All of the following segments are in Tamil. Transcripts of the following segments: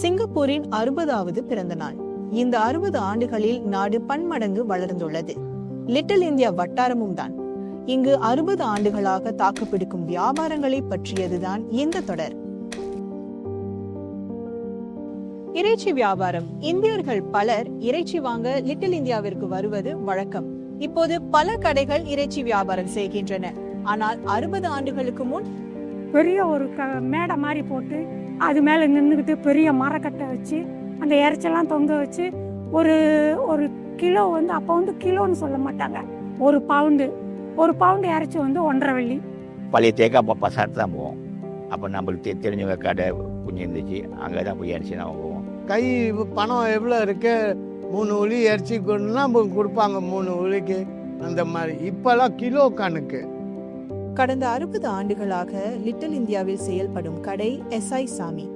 சிங்கப்பூரின் அறுபதாவது பிறந்த நாள் இந்த அறுபது ஆண்டுகளில் நாடு பன்மடங்கு வளர்ந்துள்ளது. லிட்டில் இந்தியா வட்டாரமும் தான். இங்கு அறுபது ஆண்டுகளாக தாக்குப்பிடிக்கும் வியாபாரங்களை பற்றியதுதான் இந்த தொடர். இறைச்சி வியாபாரம். இந்தியர்கள் பலர் இறைச்சி வாங்க லிட்டில் இந்தியாவிற்கு வருவது வழக்கம். இப்போது பல கடைகள் இறைச்சி வியாபாரம் செய்கின்றன. ஆனால் அறுபது ஆண்டுகளுக்கு முன் பெரிய ஒரு மேடை மாதிரி போட்டு அது மேலே நின்றுக்கிட்டு பெரிய மரக்கட்டை வச்சு அந்த இறைச்செல்லாம் தொங்க வச்சு ஒரு ஒரு கிலோ வந்து அப்போ வந்து கிலோன்னு சொல்ல மாட்டாங்க. ஒரு பவுண்டு. ஒரு பவுண்டு இறைச்சி வந்து ஒன்றரை வெள்ளி. பழைய தேக்காய் பாப்பா சாப்பிட்டு தான் போவோம். அப்போ நம்மளுக்கு தெரிஞ்சவங்க கடை கொஞ்சம் இருந்துச்சு. அங்கே தான் போய் அரிசி தான் போவோம். கை பணம் எவ்வளோ இருக்கு? மூணு உளி இறைச்சி கொண்டுனா கொடுப்பாங்க மூணு உளிக்கு அந்த மாதிரி. இப்போல்லாம் கிலோ கணக்கு. கடந்த அறுபது ஆண்டுகளாக லிட்டில் இந்தியாவில் செயல்படும் கடை எஸ்ஐ சாமி.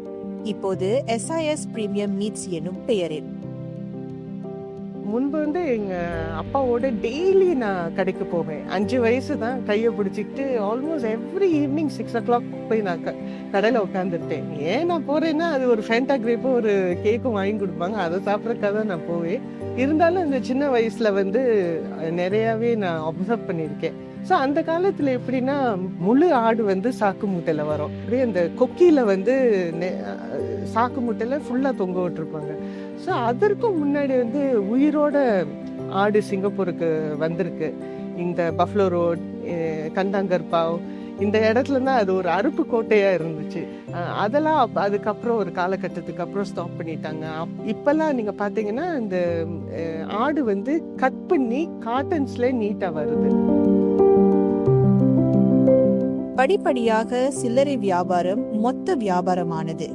இப்போது எஸ்ஐஎஸ் பிரீமியம் மீட்ஸ் எனும் பெயரில். முன்பு வந்து எங்கள் அப்பாவோட டெய்லி நான் கடைக்கு போவேன். அஞ்சு வயசு தான் கையை பிடிச்சிக்கிட்டு almost every evening six o'clock போய் நான் க கடையில் உட்காந்துருப்பேன் ஏன் நான் போகிறேன்னா அது ஒரு ஃபேண்டா கிரேப்பும் ஒரு கேக்கும் வாங்கி கொடுப்பாங்க. அதை சாப்பிட்றக்காக தான் நான் போவேன். இருந்தாலும் இந்த சின்ன வயசில் வந்து நிறையாவே நான் அப்சர்வ் பண்ணியிருக்கேன். ஸோ அந்த காலத்தில் எப்படின்னா முழு ஆடு வந்து சாக்கு மூட்டையில் வரும். அப்படியே அந்த கொக்கியில் வந்து சாக்கு மூட்டையில் ஃபுல்லாக தொங்க விட்டுருப்பாங்க. ஸோ அதற்கும் முன்னாடி வந்து உயிரோட ஆடு சிங்கப்பூருக்கு வந்திருக்கு. இந்த பஃப்லோ ரோட் கந்தாங்கர்பாவ் இந்த இடத்துல தான் அது ஒரு அருப்பு கோட்டையாக இருந்துச்சு. அதெல்லாம் அதுக்கப்புறம் ஒரு காலகட்டத்துக்கு அப்புறம் ஸ்டாப் பண்ணிட்டாங்க. அப்- நீங்கள் பார்த்தீங்கன்னா இந்த ஆடு வந்து கட் பண்ணி காட்டன்ஸ்லேயே நீட்டாக வருது. படிப்படியாக சில்லறை வியாபாரம் மொத்த வியாபாரமானது.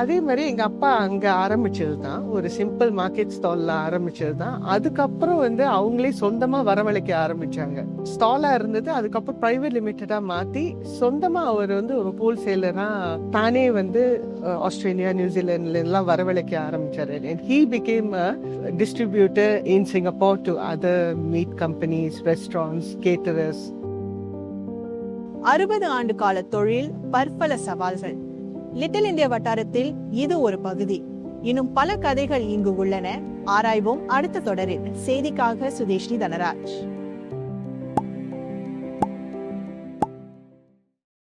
அதே மாதிரி எங்க அப்பா அங்க ஆரம்பிச்சது தான் ஒரு சிம்பிள் மார்க்கெட் ஸ்டால்ல ஆரம்பிச்சது தான் அதுக்கப்புறம் வந்து அவங்களே சொந்தமா வரவழைக்க ஆரம்பிச்சாங்க. ஸ்டாலா இருந்தது அதுக்கப்புறம் பிரைவேட் லிமிட்டடா மாத்தி சொந்தமா அவர் வந்து ஒரு ஹோல்சேலரா தானே வந்து ஆஸ்திரேலியா நியூசிலாண்ட்ல எல்லாம் வரவழைக்க ஆரம்பிச்சாரு. He became distributor in Singapore to other meat companies restaurants caterers அறுபது ஆண்டு கால தொழில் பற்பல சவால்கள். லிட்டில் இந்தியா வட்டாரத்தில் இது ஒரு பகுதி. இன்னும் பல கதைகள் இங்கு உள்ளன. ஆராய்வோம் அடுத்த தொடரில். செய்திக்காக சுதேஷ்னி தனராஜ்.